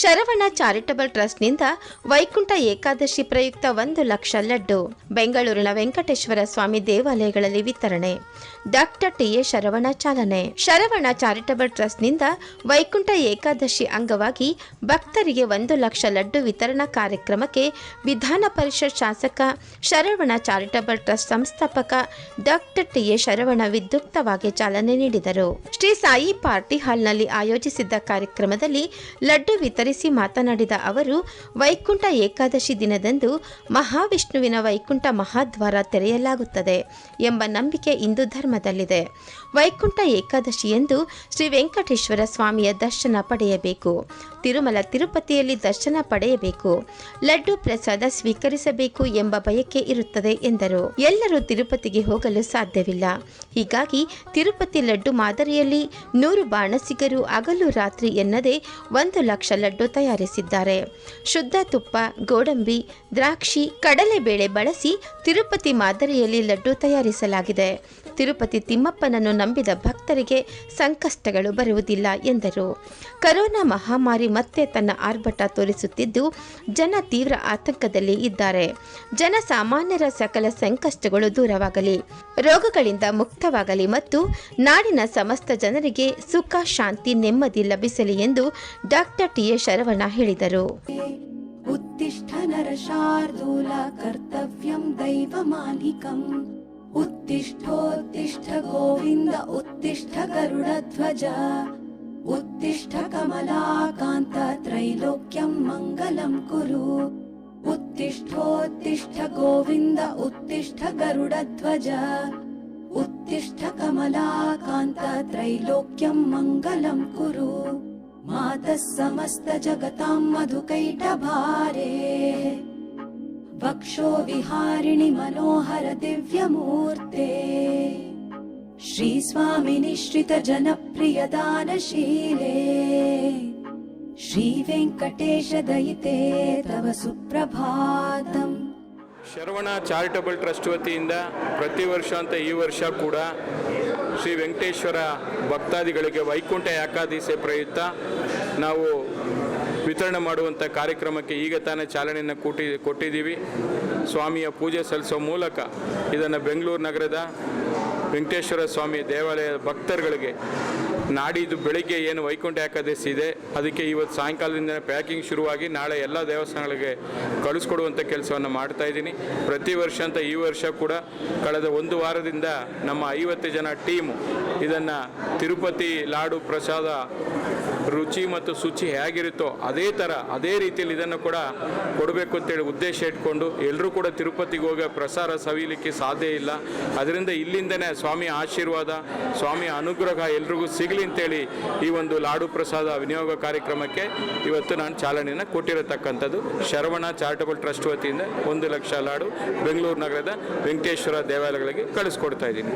Sharavana charitable ಟ್ರಸ್ಟ್ನಿಂದ ವೈಕುಂಠ ಏಕಾದಶಿ ಪ್ರಯುಕ್ತ ಒಂದು ಲಕ್ಷ ಲಡ್ಡು, ಬೆಂಗಳೂರಿನ ವೆಂಕಟೇಶ್ವರ ಸ್ವಾಮಿ ದೇವಾಲಯಗಳಲ್ಲಿ ವಿತರಣೆ. ಡಾಕ್ಟರ್ ಟಿ ಎ ಶರವಣ ಚಾಲನೆ. ಶರವಣ ಚಾರಿಟಬಲ್ ಟ್ರಸ್ಟ್ನಿಂದ ವೈಕುಂಠ ಏಕಾದಶಿ ಅಂಗವಾಗಿ ಭಕ್ತರಿಗೆ ಒಂದು ಲಕ್ಷ ಲಡ್ಡು ವಿತರಣಾ ಕಾರ್ಯಕ್ರಮಕ್ಕೆ ವಿಧಾನ ಪರಿಷತ್ ಶಾಸಕ, ಶರವಣ ಚಾರಿಟಬಲ್ ಟ್ರಸ್ಟ್ ಸಂಸ್ಥಾಪಕ ಡಾಕ್ಟರ್ ಟಿ ಎ ಶರವಣ ವಿದ್ಯುಕ್ತವಾಗಿ ಚಾಲನೆ ನೀಡಿದರು. ಶ್ರೀ ಸಾಯಿ ಪಾರ್ಟಿ ಹಾಲ್ನಲ್ಲಿ ಆಯೋಜಿಸಿದ್ದ ಕಾರ್ಯಕ್ರಮದಲ್ಲಿ ಲಡ್ಡು ವಿತರಿಸಿ ಮಾತನಾಡಿದ ಅವರು, ವೈಕುಂಠ ಏಕಾದಶಿ ದಿನದಂದು ಮಹಾವಿಷ್ಣುವಿನ ವೈಕುಂಠ ಮಹಾದ್ವಾರ ತೆರೆಯಲಾಗುತ್ತದೆ ಎಂಬ ನಂಬಿಕೆ ಹಿಂದೂ ಧರ್ಮದಲ್ಲಿದೆ. ವೈಕುಂಠ ಏಕಾದಶಿಯಂದು ಶ್ರೀ ವೆಂಕಟೇಶ್ವರ ಸ್ವಾಮಿಯ ದರ್ಶನ ಪಡೆಯಬೇಕು. ತಿರುಮಲ ತಿರುಪತಿಯಲ್ಲಿ ದರ್ಶನ ಪಡೆಯಬೇಕು. ಲಡ್ಡು ಪ್ರಸಾದ ಸ್ವೀಕರಿಸಬೇಕು ಎಂಬ ಬಯಕೆ ಇರುತ್ತದೆ ಎಂದರು. ಎಲ್ಲರೂ ತಿರುಪತಿಗೆ ಹೋಗಲು ಸಾಧ್ಯವಿಲ್ಲ. ಹೀಗಾಗಿ ತಿರುಪತಿ ಲಡ್ಡು ಮಾದರಿಯಲ್ಲಿ ನೂರು ಬಾಣಸಿಗರು ಹಗಲು ರಾತ್ರಿ ಎನ್ನದೇ ಒಂದು ಲಕ್ಷ ಲಡ್ಡು ತಯಾರಿಸಿದ್ದಾರೆ. ಶುದ್ಧ ತುಪ್ಪ, ಗೋಡಂಬಿ, ದ್ರಾಕ್ಷಿ, ಕಡಲೆಬೇಳೆ ಬಳಸಿ ತಿರುಪತಿ ಮಾದರಿಯಲ್ಲಿ ಲಡ್ಡು ತಯಾರಿಸಲಾಗಿದೆ. ತಿರುಪತಿ ತಿಮ್ಮಪ್ಪನನ್ನು ನಂಬಿದ ಭಕ್ತರಿಗೆ ಸಂಕಷ್ಟಗಳು ಬರುವುದಿಲ್ಲ ಎಂದರು. ಕರೋನಾ ಮಹಾಮಾರಿ ಮತ್ತೆ ತನ್ನ ಆರ್ಭಟ ತೋರಿಸುತ್ತಿದ್ದು ಜನ ತೀವ್ರ ಆತಂಕದಲ್ಲಿ ಇದ್ದಾರೆ ಜನಸಾಮಾನ್ಯರ ಸಕಲ ಸಂಕಷ್ಟಗಳು ದೂರವಾಗಲಿ ರೋಗಗಳಿಂದ ಮುಕ್ತವಾಗಲಿ ಮತ್ತು ನಾಡಿನ ಸಮಸ್ತ ಜನರಿಗೆ ಸುಖ ಶಾಂತಿ ನೆಮ್ಮದಿ ಲಭಿಸಲಿ ಎಂದು ಡಾಕ್ಟರ್ ಟಿ ಎ ಶರವಣ ಹೇಳಿದರು उत्तिष्ठ नरशार्दूल कर्तव्यं दैवमालिकम् उत्तिष्ठोत्तिष्ठ गोविन्द उत्तिष्ठ गरुडध्वज उत्तिष्ठ कमलाकान्त त्रैलोक्यं मङ्गलं कुरु। उत्तिष्ठोत्तिष्ठ गोविन्द उत्तिष्ठ गरुडध्वज उत्तिष्ठ कमलाकान्त त्रैलोक्यं मङ्गलं कुरु। मातः समस्तजगतां मधुकैटभारे। वक्षो विहारिणि मनोहर दिव्यमूर्ते श्रीस्वामिनि श्रितजनप्रियदानशीले श्रीवेङ्कटेश दयिते तव सुप्रभातम् ಶರವಣ ಚಾರಿಟಬಲ್ ಟ್ರಸ್ಟ್ ವತಿಯಿಂದ ಪ್ರತಿ ವರ್ಷ ಅಂತ ಈ ವರ್ಷ ಕೂಡ ಶ್ರೀ ವೆಂಕಟೇಶ್ವರ ಭಕ್ತಾದಿಗಳಿಗೆ ವೈಕುಂಠ ಏಕಾದಶಿ ಪ್ರಯುಕ್ತ ನಾವು ವಿತರಣೆ ಮಾಡುವಂಥ ಕಾರ್ಯಕ್ರಮಕ್ಕೆ ಈಗ ತಾನೇ ಚಾಲನೆಯನ್ನು ಕೊಟ್ಟಿ ಕೊಟ್ಟಿದ್ದೀವಿ ಸ್ವಾಮಿಯ ಪೂಜೆ ಸಲ್ಲಿಸೋ ಮೂಲಕ ಇದನ್ನು ಬೆಂಗಳೂರು ನಗರದ ವೆಂಕಟೇಶ್ವರ ಸ್ವಾಮಿ ದೇವಾಲಯದ ಭಕ್ತರುಗಳಿಗೆ ನಾಡಿದ್ದು ಬೆಳಿಗ್ಗೆ ಏನು ವೈಕುಂಠ ಏಕಾದಶಿ ಇದೆ, ಅದಕ್ಕೆ ಇವತ್ತು ಸಾಯಂಕಾಲದಿಂದ ಪ್ಯಾಕಿಂಗ್ ಶುರುವಾಗಿ ನಾಳೆ ಎಲ್ಲ ದೇವಸ್ಥಾನಗಳಿಗೆ ಕಳಿಸ್ಕೊಡುವಂಥ ಕೆಲಸವನ್ನು ಮಾಡ್ತಾ ಇದ್ದೀನಿ. ಪ್ರತಿ ವರ್ಷ ಅಂತ ಈ ವರ್ಷ ಕೂಡ ಕಳೆದ ಒಂದು ವಾರದಿಂದ ನಮ್ಮ ಐವತ್ತು ಜನ ಟೀಮು ಇದನ್ನು ತಿರುಪತಿ, ಲಾಡು, ಪ್ರಸಾದ ರುಚಿ ಮತ್ತು ಶುಚಿ ಹೇಗಿರುತ್ತೋ ಅದೇ ಥರ ಅದೇ ರೀತಿಯಲ್ಲಿ ಇದನ್ನು ಕೂಡ ಕೊಡಬೇಕು ಅಂತೇಳಿ ಉದ್ದೇಶ ಇಟ್ಕೊಂಡು ಎಲ್ಲರೂ ಕೂಡ ತಿರುಪತಿಗೆ ಹೋಗಿ ಪ್ರಸಾರ ಸವಿಲಿಕ್ಕೆ ಸಾಧ್ಯ ಇಲ್ಲ. ಅದರಿಂದ ಇಲ್ಲಿಂದನೇ ಸ್ವಾಮಿ ಆಶೀರ್ವಾದ, ಸ್ವಾಮಿ ಅನುಗ್ರಹ ಎಲ್ರಿಗೂ ಸಿಗಲಿ ಅಂತೇಳಿ ಈ ಒಂದು ಲಾಡು ಪ್ರಸಾದ ವಿನಿಯೋಗ ಕಾರ್ಯಕ್ರಮಕ್ಕೆ ಇವತ್ತು ನಾನು ಚಾಲನೆಯನ್ನು ಕೊಟ್ಟಿರತಕ್ಕಂಥದ್ದು. ಶರವಣ ಚಾರಿಟಬಲ್ ಟ್ರಸ್ಟ್ ವತಿಯಿಂದ ಒಂದು ಲಕ್ಷ ಲಾಡು ಬೆಂಗಳೂರು ನಗರದ ವೆಂಕಟೇಶ್ವರ ದೇವಾಲಯಗಳಿಗೆ ಕಳಿಸ್ಕೊಡ್ತಾ ಇದ್ದೀನಿ.